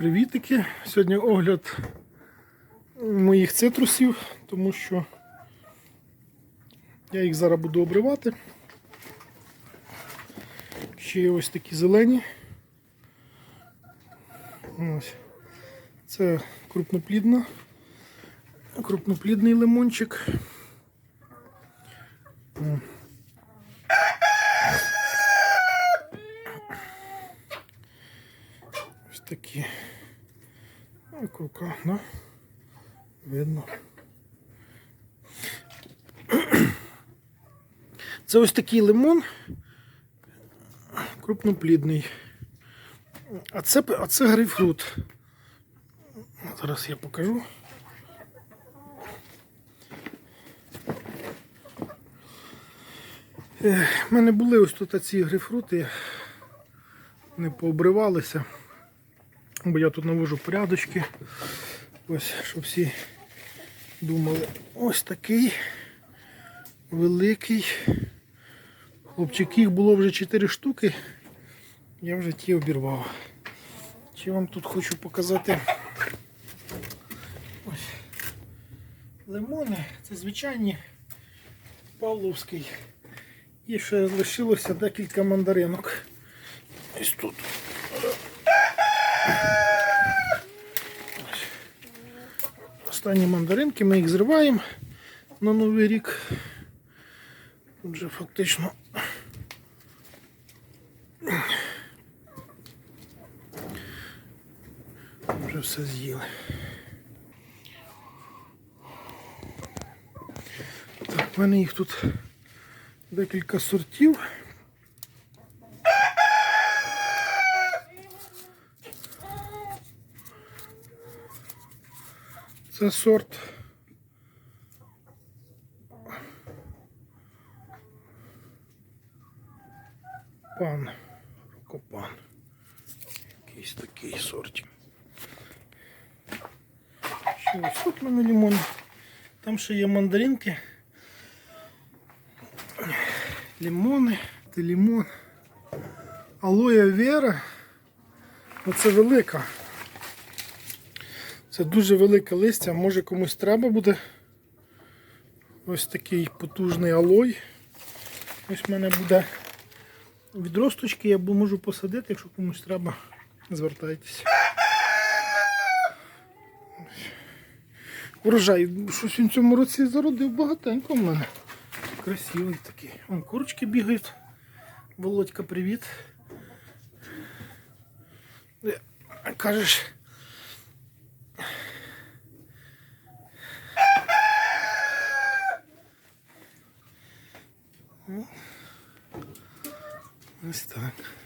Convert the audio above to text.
Привітики! Сьогодні огляд моїх цитрусів, тому що я їх зараз буду обривати. Ще є ось такі зелені. Ось. Це крупноплідна, крупноплідний лимончик. Ось такі. Ось рука, да? Видно. Це ось такий лимон крупноплідний. А це, а це грейпфрут. Зараз я покажу. У мене були ось тут ці грейпфрути, не пообривалися, бо я тут навожу порядочки. Ось, щоб всі думали, ось такий великий. Хлопчик, їх було вже 4 штуки. Я вже ті обірвав. Чи вам тут хочу показати ось лимони. Це звичайні Павловський. І ще лишилося декілька мандаринок. Ось тут. Ось. Останні мандаринки, ми їх зриваємо на Новий рік. Тут вже фактично вже все з'їли. Так, в мене їх тут декілька сортів. Це сорт. Пан, рукопан. Якийсь такий сортик. Що ось тут мене лимон. Там ще є мандаринки. Лимони, це лимон. Алоє вера. Оце велика. Це дуже велике листя, може комусь треба буде. Ось такий потужний алой. Ось в мене буде відросточки, я можу посадити, якщо комусь треба, звертайтеся. Урожай, щось він в цьому році зародив багатенько в мене. Красивий такий. Вон курочки бігають. Володька, привіт. Е, Кажеш. Ось так.